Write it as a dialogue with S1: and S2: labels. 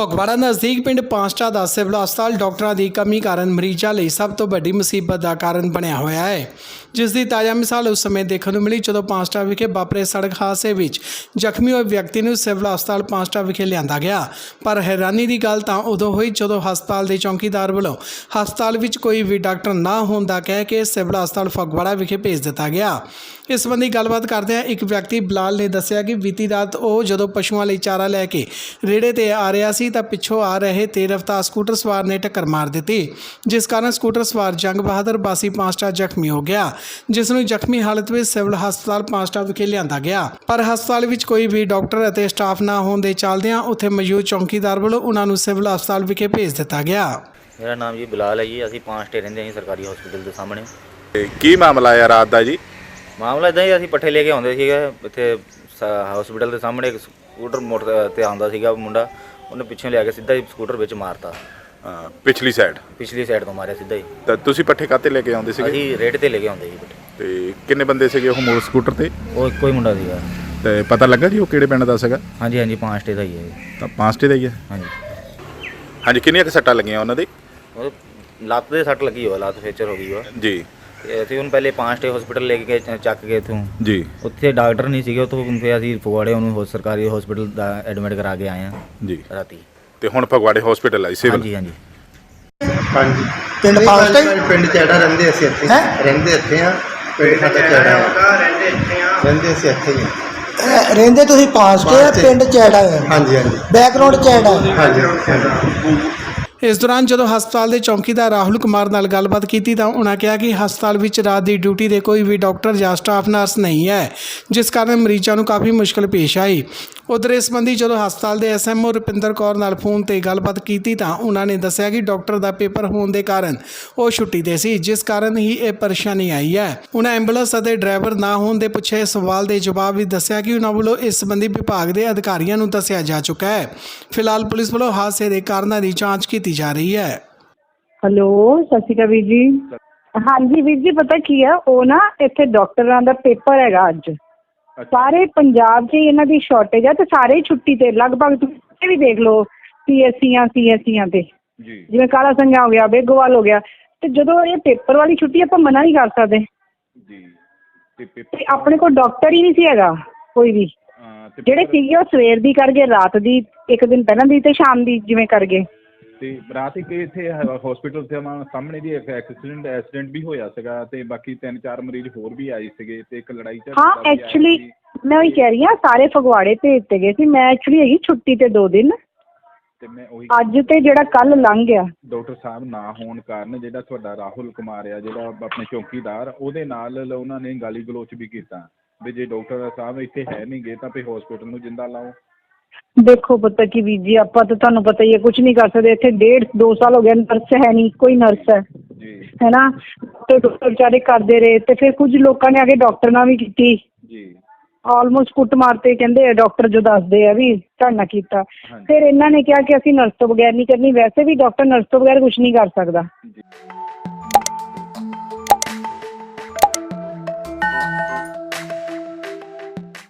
S1: ਫਗਵਾੜਾ ਨਜ਼ਦੀਕ ਪਿੰਡ ਪਾਂਸਟਾ ਦਾ ਸਿਵਲ ਹਸਪਤਾਲ ਡਾਕਟਰਾਂ ਦੀ ਕਮੀ ਕਾਰਨ ਮਰੀਜ਼ਾਂ ਲਈ ਸਭ ਤੋਂ ਵੱਡੀ ਮੁਸੀਬਤ ਦਾ ਕਾਰਨ ਬਣਿਆ ਹੋਇਆ ਹੈ। ਜਿਸ ਦੀ ਤਾਜ਼ਾ ਮਿਸਾਲ ਉਸ ਸਮੇਂ ਦੇਖਣ ਨੂੰ ਮਿਲੀ ਜਦੋਂ ਪਾਂਸਟਾ ਵਿਖੇ ਵਾਪਰੇ ਸੜਕ ਹਾਦਸੇ ਵਿੱਚ ਜ਼ਖਮੀ ਹੋਏ ਵਿਅਕਤੀ ਨੂੰ ਸਿਵਲ ਹਸਪਤਾਲ ਪਾਂਸਟਾ ਵਿਖੇ ਲਿਆਂਦਾ ਗਿਆ। ਪਰ ਹੈਰਾਨੀ ਦੀ ਗੱਲ ਤਾਂ ਉਦੋਂ ਹੋਈ ਜਦੋਂ ਹਸਪਤਾਲ ਦੇ ਚੌਕੀਦਾਰ ਵੱਲੋਂ ਹਸਪਤਾਲ ਵਿੱਚ ਕੋਈ ਵੀ ਡਾਕਟਰ ਨਾ ਹੋਣ ਦਾ ਕਹਿ ਕੇ ਸਿਵਲ ਹਸਪਤਾਲ ਫਗਵਾੜਾ ਵਿਖੇ ਭੇਜ ਦਿੱਤਾ ਗਿਆ। ਇਸ ਸੰਬੰਧੀ ਗੱਲਬਾਤ ਕਰਦਿਆਂ ਇੱਕ ਵਿਅਕਤੀ ਬਲਾਲ ਨੇ ਦੱਸਿਆ ਕਿ ਬੀਤੀ ਰਾਤ ਉਹ ਜਦੋਂ ਪਸ਼ੂਆਂ ਲਈ ਚਾਰਾ ਲੈ ਕੇ ਰੇੜੇ ਤੇ ਆ ਰਿਹਾ ਸੀ ਤਾਂ ਪਿੱਛੋਂ ਆ ਰਹੇ ਤੇਜ਼ ਰਫ਼ਤਾਰ ਸਕੂਟਰ ਸਵਾਰ ਨੇ ਟੱਕਰ ਮਾਰ ਦਿੱਤੀ ਜਿਸ ਕਾਰਨ ਸਕੂਟਰ ਸਵਾਰ ਜੰਗ ਬਹਾਦਰ ਬਾਸੀ ਪਾਂਸਟਾ ਜ਼ਖਮੀ ਹੋ ਗਿਆ ਜਿਸ ਨੂੰ ਜ਼ਖਮੀ ਹਾਲਤ ਵਿੱਚ ਸਿਵਲ ਹਸਪਤਾਲ ਪਾਂਸਟਾ ਵਿਖੇ ਲਿਆਂਦਾ ਗਿਆ। ਪਰ ਹਸਪਤਾਲ ਵਿੱਚ ਕੋਈ ਵੀ ਡਾਕਟਰ ਅਤੇ ਸਟਾਫ ਨਾ ਹੋਣ ਦੇ ਚੱਲਦਿਆਂ ਉੱਥੇ ਮੌਜੂਦ ਚੌਕੀਦਾਰ ਵੱਲੋਂ ਉਹਨਾਂ ਨੂੰ ਸਿਵਲ ਹਸਪਤਾਲ ਵਿਖੇ ਭੇਜ ਦਿੱਤਾ ਗਿਆ।
S2: ਮੇਰਾ ਨਾਮ ਜੀ ਬਿਲਾਲ ਹੈ ਜੀ ਅਸੀਂ ਪੰਜ ਸਟੇ ਰਹਿੰਦੇ ਹਾਂ ਜੀ ਸਰਕਾਰੀ ਹਸਪੀਟਲ ਦੇ ਸਾਹਮਣੇ।
S3: ਤੇ ਕੀ ਮਾਮਲਾ ਹੈ ਰਾਤ ਦਾ ਜੀ?
S2: ਮਾਮਲਾ ਇਦਾਂ ਹੀ ਅਸੀਂ ਪੱਠੇ ਲੈ ਕੇ ਆਉਂਦੇ ਸੀਗੇ ਇੱਥੇ ਹਸਪੀਟਲ ਦੇ ਸਾਹਮਣੇ ਇੱਕ ਸਕੂਟਰ ਮੋਟਰ ਤੇ ਆਉਂਦਾ ਸੀਗਾ ਮੁੰਡਾ। ਉਹਨੇ ਪਿੱਛੇ ਲਿਆ ਕੇ ਸਿੱਧਾ ਹੀ ਸਕੂਟਰ ਵਿੱਚ ਮਾਰਤਾ।
S3: ਪਿਛਲੀ ਸਾਈਡ
S2: ਪਿਛਲੀ ਸਾਈਡ ਤੋਂ ਮਾਰਿਆ ਸਿੱਧਾ ਹੀ।
S3: ਤਾਂ ਤੁਸੀਂ ਪੱਠੇ ਕਾਤੇ ਲੈ ਕੇ ਆਉਂਦੇ ਸੀਗੇ?
S2: ਅਸੀਂ ਰੇਡ ਤੇ ਲੈ ਕੇ ਆਉਂਦੇ ਸੀ ਪੱਠੇ।
S3: ਤੇ ਕਿੰਨੇ ਬੰਦੇ ਸੀਗੇ ਉਹ ਮੋਟਰ ਸਕੂਟਰ ਤੇ?
S2: ਉਹ ਇੱਕੋ ਹੀ ਮੁੰਡਾ ਸੀਗਾ।
S3: ਤੇ ਪਤਾ ਲੱਗਾ ਜੀ ਉਹ ਕਿਹੜੇ ਪਿੰਡ ਦਾ ਸੀਗਾ?
S2: ਹਾਂਜੀ ਹਾਂਜੀ ਪੰਜ ਸਟੇ ਦਾ ਹੀ ਹੈ ਜੀ।
S3: ਤਾਂ ਪਾਂਸਟੇ ਦਾ ਹੀ ਹੈ?
S2: ਹਾਂਜੀ।
S3: ਹਾਂਜੀ ਕਿੰਨੀਆਂ ਕੁ ਸੱਟਾਂ ਲੱਗੀਆਂ ਉਹਨਾਂ ਦੇ?
S2: ਉਹ ਲੱਤ ਦੇ ਸੱਟ ਲੱਗੀ ਹੋਇਆ ਲੱਤ ਫ੍ਰੈਕਚਰ ਹੋ ਗਈ ਉਹ
S3: ਜੀ।
S2: ਤੇ ਅਸੀਂ ਉਹਨੂੰ ਪਹਿਲੇ ਪੰਜ ਸਟੇ ਹਸਪੀਟਲ ਲੈ ਕੇ ਗਏ ਚ- ਚੱਕ ਕੇ ਇੱਥੋਂ।
S3: ਜੀ।
S2: ਉੱਥੇ ਡਾਕਟਰ ਨਹੀਂ ਸੀਗੇ ਉੱਥੋਂ ਫਿਰ ਅਸੀਂ ਫਗਵਾੜੇ ਉਹਨੂੰ ਹੋ- ਸਰਕਾਰੀ ਹਸਪੀਟਲ ਦਾ ਐਡਮਿਟ ਕਰਾ ਕੇ ਆਏ ਹਾਂ।
S3: ਜੀ।
S2: ਰਾਤੀ।
S3: ਤੇ ਹੁਣ ਫਗਵਾੜੇ ਹਸਪੀਟਲ ਆਈ ਸਿਵਲ
S2: ਹਾਂਜੀ ਹਾਂਜੀ।
S4: ਹਾਂਜੀ।
S5: ਪਿੰਡ
S4: ਨਹੀਂ,
S5: ਪਾਸਟਾ ਹੀ?
S4: ਬਸ ਪਿੰਡ ਚੈੜਾ ਰਹਿੰਦੇ ਅਸੀਂ ਇੱਥੇ।
S5: ਹੈਂ?
S4: ਰਹਿੰਦੇ ਇੱਥੇ ਆ ਪਿੰਡ ਸਾਡਾ ਚੈੜਾ ਆ। ਰਹਿੰਦੇ ਅਸੀਂ ਇੱਥੇ ਹੀ ਆ।
S5: ਅਹ ਰਹਿੰਦੇ ਤੁਸੀਂ ਪਾਸ ਕੇ ਆ,
S4: ਪਾਸ ਤੇ।
S5: ਪਿੰਡ ਚੈੜਾ ਹੈ
S4: ਹਾਂਜੀ ਹਾਂਜੀ।
S5: ਬੈਕਗ੍ਰਾਉਂਡ ਚੈੜਾ ਹੈ
S4: ਹਾਂਜੀ ਹਾਂਜੀ।
S1: ਇਸ ਦੌਰਾਨ ਜਦੋਂ ਹਸਪਤਾਲ ਦੇ ਚੌਕੀਦਾਰ ਰਾਹੁਲ ਕੁਮਾਰ ਨਾਲ ਗੱਲਬਾਤ ਕੀਤੀ ਤਾਂ ਉਹਨਾਂ ਕਿਹਾ ਕਿ ਹਸਪਤਾਲ ਵਿੱਚ ਰਾਤ ਦੀ ਡਿਊਟੀ ਦੇ ਕੋਈ ਵੀ ਡਾਕਟਰ ਜਾਂ ਸਟਾਫ ਨਰਸ ਨਹੀਂ ਹੈ, ਜਿਸ ਕਾਰਨ ਮਰੀਜ਼ਾਂ ਨੂੰ ਕਾਫੀ ਮੁਸ਼ਕਲ ਪੇਸ਼ ਆਈ। ਉਧਰ ਇਸ ਸੰਬੰਧੀ ਜਦੋਂ ਹਸਪਤਾਲ ਦੇ ਐਸਐਮਓ ਰੁਪਿੰਦਰ ਕੌਰ ਨਾਲ ਫੋਨ ਤੇ ਗੱਲਬਾਤ ਕੀਤੀ ਤਾਂ ਉਹਨਾਂ ਨੇ ਦੱਸਿਆ ਕਿ ਡਾਕਟਰ ਦਾ ਪੇਪਰ ਹੋਣ ਦੇ ਕਾਰਨ ਉਹ ਛੁੱਟੀ ਤੇ ਸੀ, ਜਿਸ ਕਾਰਨ ਹੀ ਇਹ ਪਰੇਸ਼ਾਨੀ ਆਈ ਹੈ। ਉਹਨਾਂ ਐਂਬੂਲੈਂਸ ਅਤੇ ਡਰਾਈਵਰ ਨਾ ਹੋਣ ਦੇ ਪੁੱਛੇ ਸਵਾਲ ਦੇ ਜਵਾਬ ਵਿੱਚ ਦੱਸਿਆ ਕਿ ਉਹਨਾਂ ਵੱਲੋਂ ਇਸ ਸੰਬੰਧੀ ਵਿਭਾਗ ਦੇ ਅਧਿਕਾਰੀਆਂ ਨੂੰ ਦੱਸਿਆ ਜਾ ਚੁੱਕਾ ਹੈ। ਫਿਲਹਾਲ ਪੁਲਿਸ ਵੱਲੋਂ ਹਾਦਸੇ ਦੇ ਕਾਰਨਾਂ ਦੀ ਜਾਂਚ ਕੀਤੀ ਜਾ ਰਹੀ ਹੈ?
S6: ਹੈਲੋ ਸਤਿ ਸ਼੍ਰੀ ਅਕਾਲ ਵੀਰ ਜੀ। ਹਾਂਜੀ ਵੀਰ ਜੀ ਪਤਾ ਕੀ ਆ? ਉਹ ਨਾ ਇੱਥੇ ਡਾਕਟਰਾਂ ਦਾ ਪੇਪਰ ਹੈਗਾ ਅੱਜ। ਸਾਰੇ ਪੰਜਾਬ 'ਚ ਹੀ ਇਹਨਾਂ ਦੀ ਸ਼ਾਰਟੇਜ ਆ ਤੇ ਸਾਰੇ ਹੀ ਛੁੱਟੀ ਤੇ। ਲਗਭਗ ਤੁਸੀਂ ਵੀ ਦੇਖ ਲਓ ਪੀਐਸਸੀਆਂ ਸੀਐਸਸੀਆਂ ਤੇ।
S3: ਜੀ।
S6: ਜਿਵੇਂ ਕਾਲਾ ਸੰਘਿਆ ਹੋ ਗਿਆ ਬੇਗੋਵਾਲ ਹੋ ਗਿਆ। ਤੇ ਜਦੋਂ ਇਹ ਪੇਪਰ ਵਾਲੀ ਛੁੱਟੀ ਆਪਾਂ ਮਨਾ ਨਹੀਂ ਕਰ ਸਕਦੇ।
S3: ਜੀ। ਤੇ
S6: ਤੇ ਆਪਣੇ ਕੋਲ ਡਾਕਟਰ ਹੀ ਨਹੀਂ ਸੀ ਹੈਗਾ ਕੋਈ ਵੀ।
S3: ਪੇਪਰ
S6: ਜਿਹੜੇ ਸੀਗੇ ਉਹ ਸਵੇਰ ਦੀ ਕਰ ਗਏ ਰਾਤ ਦੀ ਇੱਕ ਦਿਨ ਪਹਿਲਾਂ ਦੀ ਤੇ ਸ਼ਾਮ ਦੀ ਜਿਵੇਂ ਕਰ ਗਏ।
S7: ਤੇ ਰਾਤ ਇੱਕ ਇੱਥੇ ਹਸਪੀਟਲ ਤੇ ਮਾ- ਸਾਹਮਣੇ ਦੀ ਇੱਕ ਐਕਸੀਡੈਂਟ ਐਕਸੀਡੈਂਟ ਵੀ ਹੋਇਆ ਸੀਗਾ ਤੇ ਬਾਕੀ ਤਿੰਨ ਚਾਰ ਮਰੀਜ਼ ਹੋਰ ਵੀ ਆਏ ਸੀਗੇ ਤੇ ਇੱਕ ਲੜਾਈ ਝਗੜਾ
S6: ਹਾਂ
S7: ਵੀ ਆਇਆ
S6: ਐਕਚੁਅਲੀ
S7: ਸੀ।
S6: ਮੈਂ ਉਹੀ ਕਹਿ ਰਹੀ ਹਾਂ ਸਾਰੇ ਫਗਵਾੜੇ ਭੇਜ ਤੇ ਗਏ ਸੀ। ਮੈਂ ਐਕਚੁਅਲੀ ਹੈਗੀ ਛੁੱਟੀ ਤੇ ਦੋ ਦਿਨ।
S7: ਤੇ ਮੈਂ ਉਹੀ
S6: ਅੱਜ ਤੇ ਜਿਹੜਾ ਕੱਲ ਲੰਘ ਗਿਆ।
S7: ਡਾਕਟਰ ਸਾਹਿਬ ਨਾ ਹੋਣ ਕਾਰਨ ਜਿਹੜਾ ਤੁਹਾਡਾ ਰਾਹੁਲ ਕੁਮਾਰ ਆ ਜਿਹੜਾ ਆਪਣੇ ਚੌਕੀਦਾਰ ਉਹਦੇ ਨਾਲ ਲ- ਉਹਨਾਂ ਨੇ ਗਾਲੀ ਗਲੋਚ ਵੀ ਕੀਤਾ। ਵੀ ਜੇ ਡਾਕਟਰ ਸਾਹਿਬ ਇੱਥੇ ਹੈ ਨਹੀਂ ਗਏ ਤਾਂ ਫੇ ਹਸਪੀਟਲ ਨੂੰ ਜਿੰਦਾ ਲਾਓ।
S6: ਦੇਖੋ ਪਤਾ ਕੀ ਵੀਰ ਜੀ ਆਪਾਂ ਤਾਂ ਤੁਹਾਨੂੰ ਪਤਾ ਹੀ ਹੈ ਕੁਝ ਨਹੀਂ ਕਰ ਸਕਦੇ। ਇੱਥੇ ਡੇਢ ਦੋ ਸਾਲ ਹੋ ਗਏ ਨਰਸ ਹੈ ਨਹੀਂ ਕੋਈ ਨਰਸ ਹੈ।
S7: ਜੀ।
S6: ਹੈਨਾ? ਤੇ ਡਾਕਟਰ ਵਿਚਾਰੇ ਕਰਦੇ ਰਹੇ ਤੇ ਫਿਰ ਕੁਝ ਲੋਕਾਂ ਨੇ ਆ ਕੇ ਡਾਕਟਰ ਨਾਲ ਵੀ ਕੀਤੀ।
S7: ਜੀ।
S6: ਆਲਮੋਸਟ ਕੁੱਟ ਮਾਰਤੇ ਕਹਿੰਦੇ ਡਾਕਟਰ ਜੋ ਦੱਸਦੇ ਆ ਵੀ ਧਰਨਾ ਕੀਤਾ।
S7: ਹਾਂਜੀ।
S6: ਫਿਰ ਇਹਨਾਂ ਨੇ ਕਿਹਾ ਕਿ ਅਸੀਂ ਨਰਸ ਤੋਂ ਬਗੈਰ ਨਹੀਂ ਕਰਨੀ ਵੈਸੇ ਵੀ ਡਾਕਟਰ ਨਰਸ ਤੋਂ ਬਗੈਰ ਕੁਝ ਨਹੀਂ ਕਰ ਸਕਦਾ।
S7: ਜੀ।